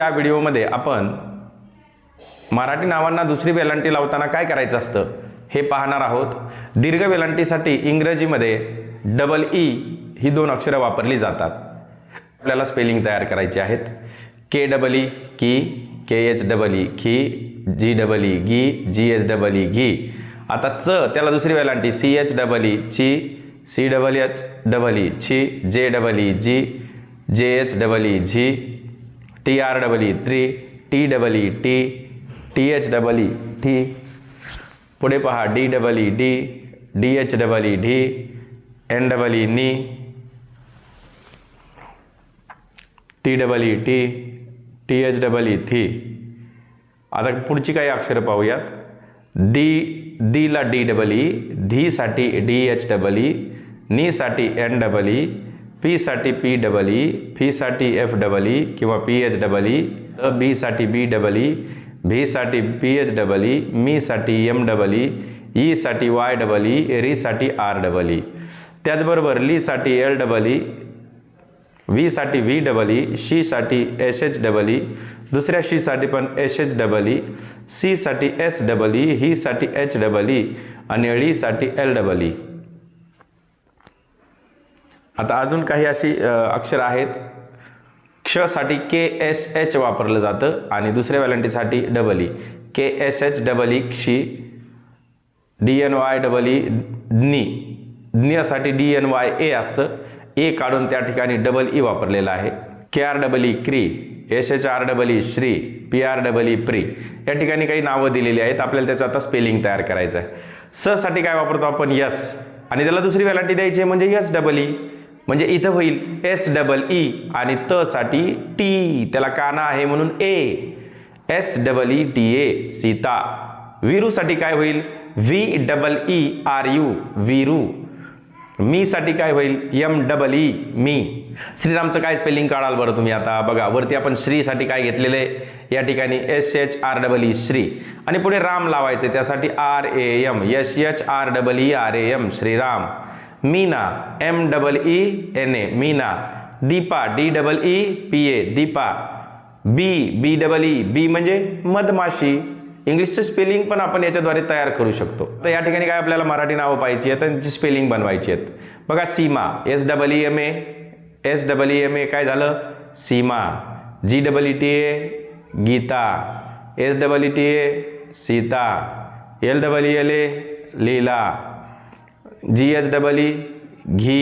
या व्हिडिओमध्ये आपण मराठी नावांना दुसरी वेलांटी लावताना काय करायचं असतं हे पाहणार आहोत. दीर्घ वेलांटीसाठी इंग्रजीमध्ये डबल ई e ही दोन अक्षरं वापरली जातात. आपल्याला स्पेलिंग तयार करायची आहेत. के डबल ई की के एच डबल ई खी जी डबल ई गी जी एच डबल ई घी आता च त्याला दुसरी वेलांटी सी एच डबल ई ची C double H double E छी जे डबल ई जी J H double E Zee T R double three T double T T H double E T पुढे पहा D double D D H double ढी N double E नी T double T T H double थी आता पुढची काही अक्षरं पाहूयात दी दीला डी डबल ई धीसाठी डी एच डबल ई नीसाठी एन डबल ई पीसाठी पी डबल ई फीसाठी एफ डबल ई किंवा पी एच डबल ई बीसाठी बी डबल ई व्हीसाठी पी एच डबल ई मीसाठी एम डबल ई ईसाठी वाय डबल ई रीसाठी आर डबल ई त्याचबरोबर लीसाठी एल डबल ई व्हीसाठी व्ही डबल ई शीसाठी एस एच डबल ई दुसऱ्या शीसाठी पण एस एच डबल ई सीसाठी एस डबल ई हीसाठी एच डबल ई आणि ळीसाठी एल डबल ई आता अजून काही अशी अक्षर आहेत. क्षसाठी के एस एच वापरलं जातं आणि दुसऱ्या व्हॅलंटीसाठी double E. K S H double E क्षी. D N Y double E ज्ञी ज्ञासाठी डी एन वाय ए असतं. ए काढून त्या ठिकाणी डबल ई वापरलेलं आहे. के आर डबल ई क्री. S H R double E Shri. P R double E प्री. या ठिकाणी काही नावं दिलेली आहेत. आपल्याला त्याचं आता स्पेलिंग तयार करायचं आहे. ससाठी काय वापरतो आपण? यस. आणि त्याला दुसरी व्हॅलंटी द्यायची आहे म्हणजे यस डबल ई. म्हणजे इथं होईल एस डबल ई आणि त साठी टी. त्याला काना आहे म्हणून A. S double E T A Sita. वीरूसाठी काय होईल? V double E R U Veeru. मीसाठी काय होईल? M double E Mee. श्रीरामचं काय स्पेलिंग काढाल बरं तुम्ही आता? बघा वरती आपण श्रीसाठी काय घेतलेलं आहे? या ठिकाणी S H R double E Shri. आणि पुढे राम लावायचे त्यासाठी R A M S H R double E R A M Shriram. Meena M double E N A Meena Deepa D double E P A Deepa bee B double E bee म्हणजे मधमाशी. इंग्लिशचं spelling पण आपण याच्याद्वारे तयार करू शकतो. तर या ठिकाणी काय आपल्याला मराठी नावं पाहिजे आहेत त्यांची स्पेलिंग बनवायची आहेत. बघा Seema S double E M A S double E M A काय झालं? Seema G double E T A Geeta S double E T A Sita L double E L A Leela G H double E ghee.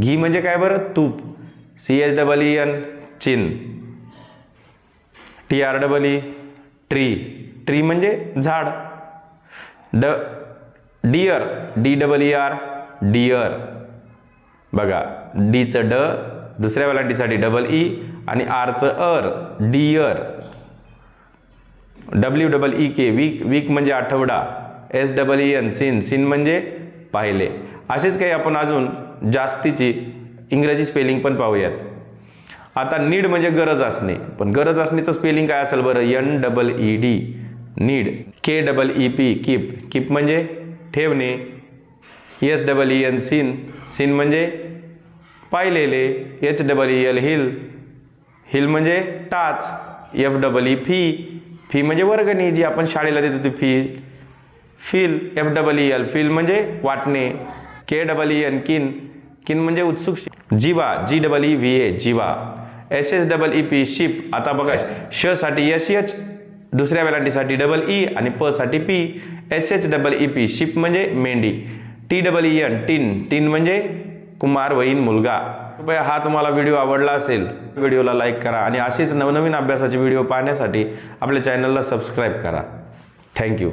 Ghee म्हणजे काय बरं? तूप. C H double E N chin. T R double E tree. Tree म्हणजे झाड. ड deer D double E R deer बघा डीचं ड दुसऱ्या वेलांटीसाठी डबल ई आणि आरचं अर deer W double E K week week म्हणजे आठवडा. S double E N seen. Seen म्हणजे पाहिले. असेच काही आपण अजून जास्तीची इंग्रजी स्पेलिंग पण पाहूयात. आता नीड म्हणजे गरज असणे. पण गरज असण्याचं स्पेलिंग काय असेल बरं? N double E D need K double E P keep keep म्हणजे ठेवणे. S double E N seen seen म्हणजे पाहिलेले. H double E L heel heel म्हणजे टाच. F double E fee fee म्हणजे वर्गणी. जी आपण शाळेला देतो ती fee feel F double E L feel म्हणजे वाटणे के डबल ई एन किन. किन म्हणजे उत्सुक Jeeva G double E V A Jeeva. S S double E P sheep. आता बघा श साठी एस एच दुसऱ्या वेलांटीसाठी डबल ई e आणि प साठी P S H double E P sheep म्हणजे मेंढी. T double E N teen. Teen म्हणजे कुमार वहीन मुलगा. कृपया हा तुम्हाला व्हिडिओ आवडला असेल व्हिडिओला लाईक करा आणि असेच नवनवीन अभ्यासाचे व्हिडिओ पाहण्यासाठी आपल्या चॅनलला सबस्क्राईब करा. थँक्यू